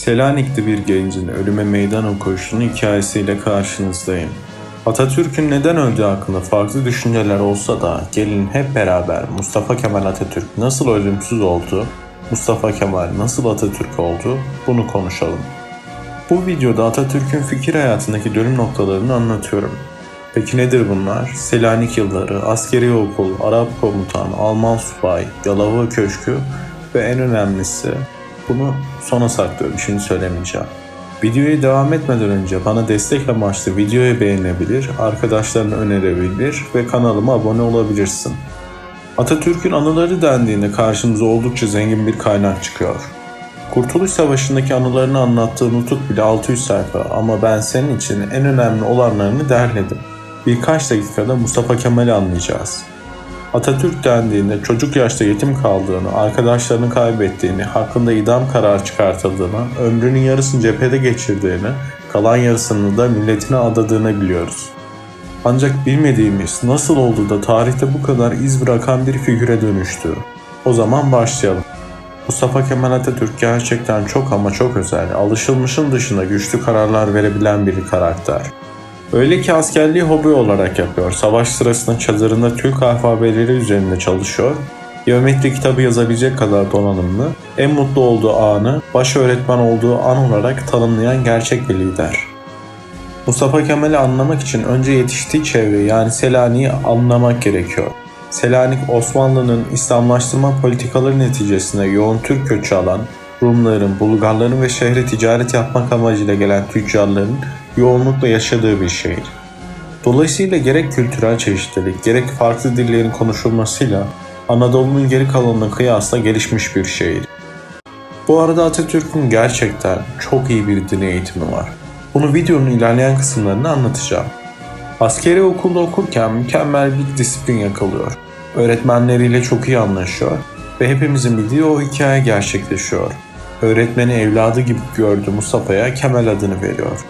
Selanik'te bir gencin ölüme meydan okuyuşunun hikayesiyle karşınızdayım. Atatürk'ün neden öldüğü hakkında farklı düşünceler olsa da gelin hep beraber Mustafa Kemal Atatürk nasıl ölümsüz oldu, Mustafa Kemal nasıl Atatürk oldu bunu konuşalım. Bu videoda Atatürk'ün fikir hayatındaki dönüm noktalarını anlatıyorum. Peki nedir bunlar? Selanik yılları, askeri okul, Arap komutan, Alman subay, Yalova köşkü ve en önemlisi bunu sona saklıyorum şimdi söylemeyeceğim. Videoya devam etmeden önce bana destek amaçlı videoyu beğenebilir, arkadaşlarına önerebilir ve kanalıma abone olabilirsin. Atatürk'ün anıları dendiğinde karşımıza oldukça zengin bir kaynak çıkıyor. Kurtuluş Savaşı'ndaki anılarını anlattığı nutuk bile 600 sayfa ama ben senin için en önemli olanlarını derledim. Birkaç dakikada Mustafa Kemal'i anlayacağız. Atatürk dendiğinde çocuk yaşta yetim kaldığını, arkadaşlarını kaybettiğini, hakkında idam kararı çıkartıldığını, ömrünün yarısını cephede geçirdiğini, kalan yarısını da milletine adadığını biliyoruz. Ancak bilmediğimiz nasıl oldu da tarihte bu kadar iz bırakan bir figüre dönüştü. O zaman başlayalım. Mustafa Kemal Atatürk gerçekten çok ama çok özel, alışılmışın dışında güçlü kararlar verebilen bir karakter. Öyle ki askerliği hobi olarak yapıyor. Savaş sırasında çadırında Türk alfabeleri üzerinde çalışıyor. Geometri kitabı yazabilecek kadar donanımlı, en mutlu olduğu anı baş öğretmen olduğu an olarak tanımlayan gerçek bir lider. Mustafa Kemal'i anlamak için önce yetiştiği çevre yani Selanik'i anlamak gerekiyor. Selanik Osmanlı'nın İslamlaştırma politikaları neticesinde yoğun Türk göçü alan Rumların, Bulgarların ve şehre ticaret yapmak amacıyla gelen tüccarların yoğunlukla yaşadığı bir şehir. Dolayısıyla gerek kültürel çeşitlilik, gerek farklı dillerin konuşulmasıyla Anadolu'nun geri kalanına kıyasla gelişmiş bir şehir. Bu arada Atatürk'ün gerçekten çok iyi bir din eğitimi var. Bunu videonun ilerleyen kısımlarında anlatacağım. Askeri okulda okurken mükemmel bir disiplin yakalıyor. Öğretmenleriyle çok iyi anlaşıyor ve hepimizin bildiği o hikaye gerçekleşiyor. Öğretmeni evladı gibi gördü Mustafa'ya Kemal adını veriyor.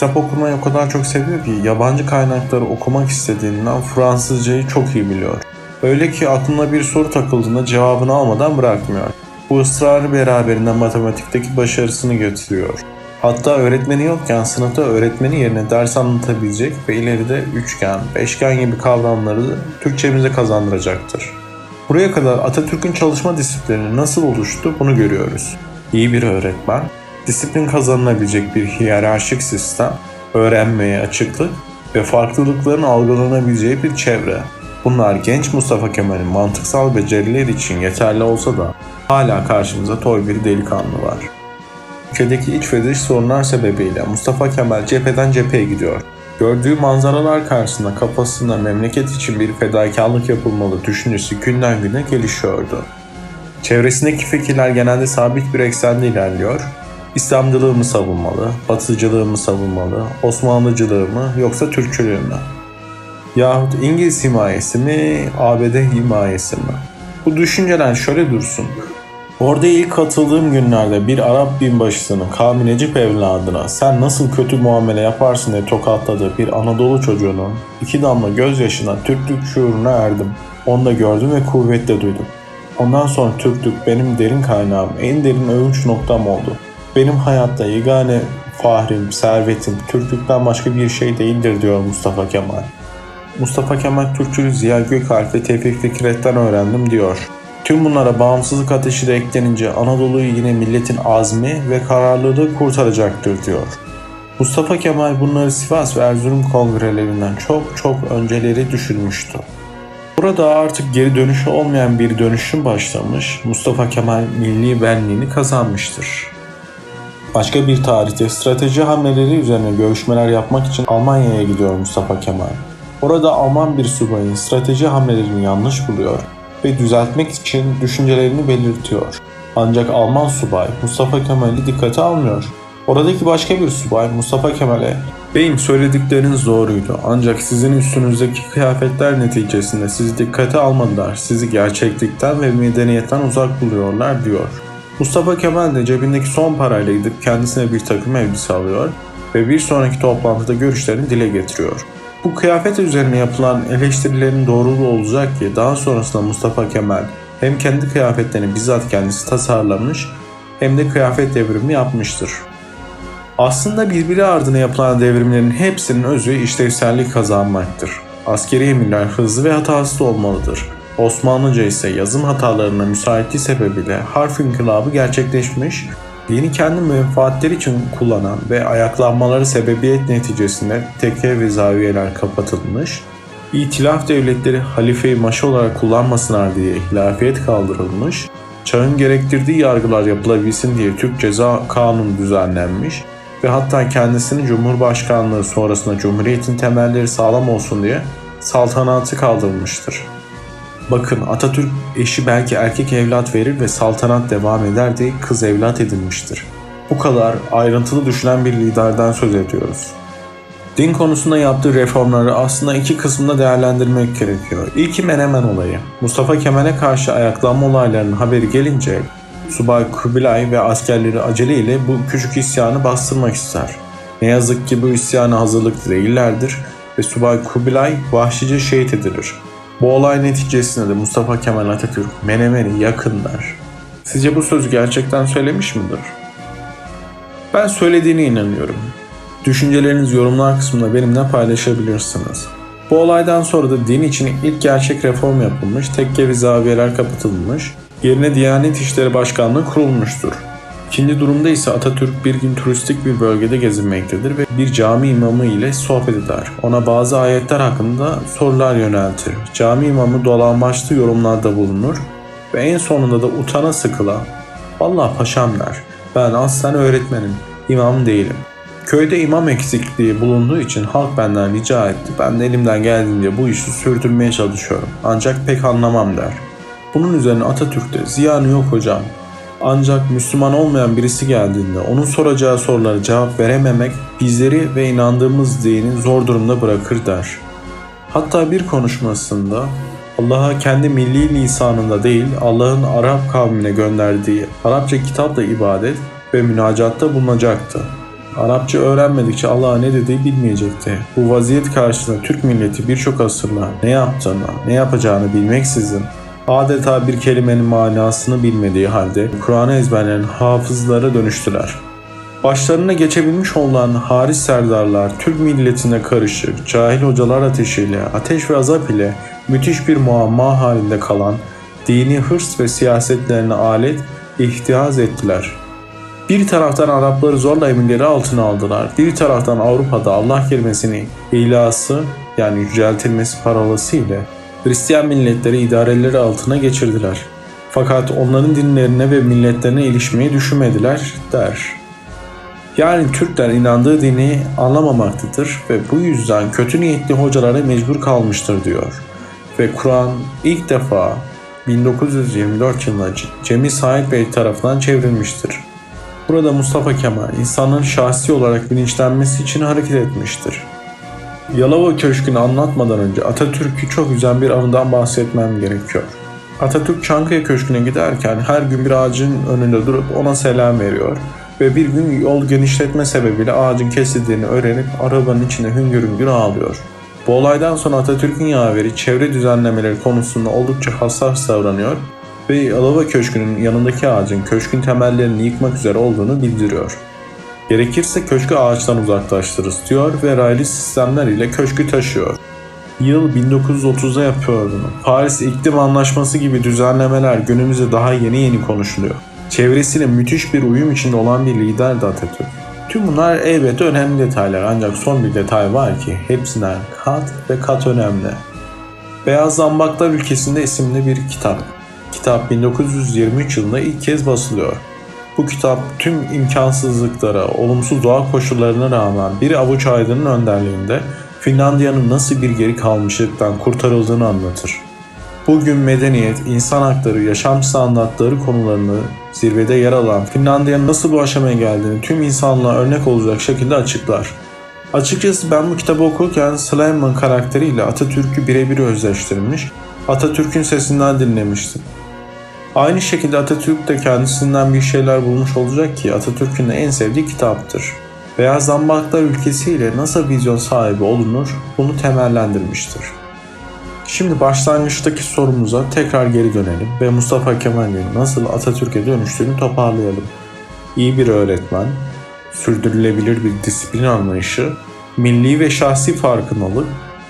Kitap okumayı o kadar çok seviyor ki yabancı kaynakları okumak istediğinden Fransızcayı çok iyi biliyor. Öyle ki aklına bir soru takıldığında cevabını almadan bırakmıyor. Bu ısrarı beraberinde matematikteki başarısını getiriyor. Hatta öğretmeni yokken sınıfta öğretmeni yerine ders anlatabilecek ve ileride üçgen, beşgen gibi kavramları Türkçemize kazandıracaktır. Buraya kadar Atatürk'ün çalışma disiplini nasıl oluştu bunu görüyoruz. İyi bir öğretmen, disiplin kazanılabilecek bir hiyerarşik sistem, öğrenmeye açıklık ve farklılıkların algılanabileceği bir çevre. Bunlar genç Mustafa Kemal'in mantıksal beceriler için yeterli olsa da hala karşımıza toy bir delikanlı var. Ülkedeki iç ve dış sorunlar sebebiyle Mustafa Kemal cepheden cepheye gidiyor. Gördüğü manzaralar karşısında kafasında memleket için bir fedakarlık yapılmalı düşüncesi günden güne gelişiyordu. Çevresindeki fikirler genelde sabit bir eksende ilerliyor. İslamcılığı mı savunmalı, batıcılığı mı savunmalı, Osmanlıcılığı mı yoksa Türkçülüğü mü? Yahut İngiliz himayesi mi, ABD himayesi mi? Bu düşünceler şöyle dursun. Orada ilk katıldığım günlerde bir Arap binbaşısının Kamil Necip evladına sen nasıl kötü muamele yaparsın diye tokatladığı bir Anadolu çocuğunun iki damla gözyaşına Türklük şuuruna erdim. Onu da gördüm ve kuvvetle duydum. Ondan sonra Türklük benim derin kaynağım, en derin övünç noktam oldu. Benim hayatta yegane fahrim, servetim Türklükten başka bir şey değildir diyor Mustafa Kemal. Mustafa Kemal Türkçülü Ziya Gökalp ve Tevfik Fikret'ten öğrendim diyor. Tüm bunlara bağımsızlık ateşi de eklenince Anadolu'yu yine milletin azmi ve kararlılığı kurtaracaktır diyor. Mustafa Kemal bunları Sivas ve Erzurum kongrelerinden çok çok önceleri düşünmüştü. Burada artık geri dönüşü olmayan bir dönüşüm başlamış, Mustafa Kemal milli benliğini kazanmıştır. Başka bir tarihte strateji hamleleri üzerine görüşmeler yapmak için Almanya'ya gidiyor Mustafa Kemal. Orada Alman bir subayın strateji hamlelerini yanlış buluyor ve düzeltmek için düşüncelerini belirtiyor. Ancak Alman subay Mustafa Kemal'i dikkate almıyor. Oradaki başka bir subay Mustafa Kemal'e Beyim söyledikleriniz doğruydu ancak sizin üstünüzdeki kıyafetler neticesinde sizi dikkate almadılar. Sizi gerçeklikten ve medeniyetten uzak buluyorlar diyor. Mustafa Kemal de cebindeki son parayla gidip kendisine bir takım elbise alıyor ve bir sonraki toplantıda görüşlerini dile getiriyor. Bu kıyafet üzerine yapılan eleştirilerin doğruluğu olacak ki daha sonrasında Mustafa Kemal hem kendi kıyafetlerini bizzat kendisi tasarlamış hem de kıyafet devrimi yapmıştır. Aslında birbiri ardına yapılan devrimlerin hepsinin özü işlevsellik kazanmaktır. Askeri emirler hızlı ve hatasız olmalıdır. Osmanlıca ise yazım hatalarına müsaitliği sebebiyle harf inkılabı gerçekleşmiş, dini kendi menfaatleri için kullanan ve ayaklanmaları sebebiyet neticesinde tekke ve zaviyeler kapatılmış, İtilaf devletleri halifeyi maşa olarak kullanmasınlar diye hilafiyet kaldırılmış, çağın gerektirdiği yargılar yapılabilsin diye Türk Ceza Kanunu düzenlenmiş ve hatta kendisinin Cumhurbaşkanlığı sonrasında Cumhuriyet'in temelleri sağlam olsun diye saltanatı kaldırılmıştır. Bakın Atatürk eşi belki erkek evlat verir ve saltanat devam eder diye kız evlat edinmiştir. Bu kadar ayrıntılı düşünen bir liderden söz ediyoruz. Din konusunda yaptığı reformları aslında iki kısımda değerlendirmek gerekiyor. İlki Menemen olayı. Mustafa Kemal'e karşı ayaklanma olaylarının haberi gelince Subay Kubilay ve askerleri aceleyle bu küçük isyanı bastırmak ister. Ne yazık ki bu isyana hazırlıklı değillerdir ve Subay Kubilay vahşice şehit edilir. Bu olay neticesinde de Mustafa Kemal Atatürk Menemen'i yakın der. Sizce bu sözü gerçekten söylemiş midir? Ben söylediğine inanıyorum. Düşüncelerinizi yorumlar kısmında benimle paylaşabilirsiniz. Bu olaydan sonra da din için ilk gerçek reform yapılmış, tekke ve zaviyeler kapatılmış, yerine Diyanet İşleri Başkanlığı kurulmuştur. İkinci durumda ise Atatürk bir gün turistik bir bölgede gezinmektedir ve bir cami imamı ile sohbet eder. Ona bazı ayetler hakkında sorular yöneltir. Cami imamı dolambaçlı yorumlarda bulunur ve en sonunda da utana sıkıla ''Vallahi paşam'' der. ''Ben aslen öğretmenim, imam değilim. Köyde imam eksikliği bulunduğu için halk benden rica etti. Ben de elimden geldiğince bu işi sürdürmeye çalışıyorum. Ancak pek anlamam der. Bunun üzerine Atatürk de ziyanı yok hocam. Ancak Müslüman olmayan birisi geldiğinde onun soracağı sorulara cevap verememek bizleri ve inandığımız dini zor durumda bırakır der. Hatta bir konuşmasında Allah'a kendi milli lisanında değil Allah'ın Arap kavmine gönderdiği Arapça kitapla ibadet ve münacatta bulunacaktı. Arapça öğrenmedikçe Allah'a ne dediği bilmeyecekti. Bu vaziyet karşısında Türk milleti birçok asırla ne yaptığını, ne yapacağını bilmeksizin adeta bir kelimenin manasını bilmediği halde Kur'an'ı ezberleyen hafızlara dönüştüler. Başlarına geçebilmiş olan haris serdarlar Türk milletine karışık, cahil hocalar ateşiyle, ateş ve azap ile müthiş bir muamma halinde kalan dini hırs ve siyasetlerine alet ihtiyaz ettiler. Bir taraftan Arapları zorla emirleri altına aldılar. Bir taraftan Avrupa'da Allah kelimesini ilası yani yüceltilmesi parolası ile Hristiyan milletleri idareleri altına geçirdiler. Fakat onların dinlerine ve milletlerine ilişmeyi düşünmediler der. Yani Türkler inandığı dini anlamamaktadır ve bu yüzden kötü niyetli hocalara mecbur kalmıştır diyor. Ve Kur'an ilk defa 1924 yılında Cemil Said Bey tarafından çevrilmiştir. Burada Mustafa Kemal insanın şahsi olarak bilinçlenmesi için hareket etmiştir. Yalova Köşkü'nü anlatmadan önce Atatürk'ü çok üzen bir anıdan bahsetmem gerekiyor. Atatürk Çankaya Köşkü'ne giderken her gün bir ağacın önünde durup ona selam veriyor ve bir gün yol genişletme sebebiyle ağacın kesildiğini öğrenip arabanın içinde hüngür hüngür ağlıyor. Bu olaydan sonra Atatürk'ün yaveri çevre düzenlemeleri konusunda oldukça hassas davranıyor ve Yalova Köşkü'nün yanındaki ağacın köşkün temellerini yıkmak üzere olduğunu bildiriyor. Gerekirse köşkü ağaçtan uzaklaştırırız diyor ve raylı sistemler ile köşkü taşıyor. Yıl 1930'da yapıyor bunu. Paris İklim Anlaşması gibi düzenlemeler günümüzde daha yeni yeni konuşuluyor. Çevresiyle müthiş bir uyum içinde olan bir liderdi Atatürk. Tüm bunlar elbette önemli detaylar ancak son bir detay var ki hepsinden kat ve kat önemli. Beyaz Zambaklar Ülkesinde isimli bir kitap. Kitap 1923 yılında ilk kez basılıyor. Bu kitap tüm imkansızlıklara, olumsuz doğa koşullarına rağmen bir avuç aydının önderliğinde Finlandiya'nın nasıl bir geri kalmışlıktan kurtarıldığını anlatır. Bugün medeniyet, insan hakları, yaşam standartları konularını zirvede yer alan Finlandiya'nın nasıl bu aşamaya geldiğini tüm insanlığa örnek olacak şekilde açıklar. Açıkçası ben bu kitabı okurken Slayman karakteriyle Atatürk'ü birebir özleştirmiş, Atatürk'ün sesinden dinlemiştim. Aynı şekilde Atatürk de kendisinden bir şeyler bulmuş olacak ki Atatürk'ün de en sevdiği kitaptır. Beyaz Zambaklar ülkesiyle nasıl vizyon sahibi olunur bunu temellendirmiştir. Şimdi başlangıçtaki sorumuza tekrar geri dönelim ve Mustafa Kemal'in nasıl Atatürk'e dönüştüğünü toparlayalım. iyi bir öğretmen, sürdürülebilir bir disiplin anlayışı, milli ve şahsi farkındalık,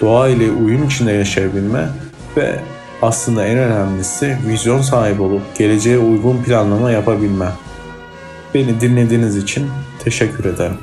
doğa ile uyum içinde yaşayabilme ve aslında en önemlisi vizyon sahibi olup geleceğe uygun planlama yapabilme. Beni dinlediğiniz için teşekkür ederim.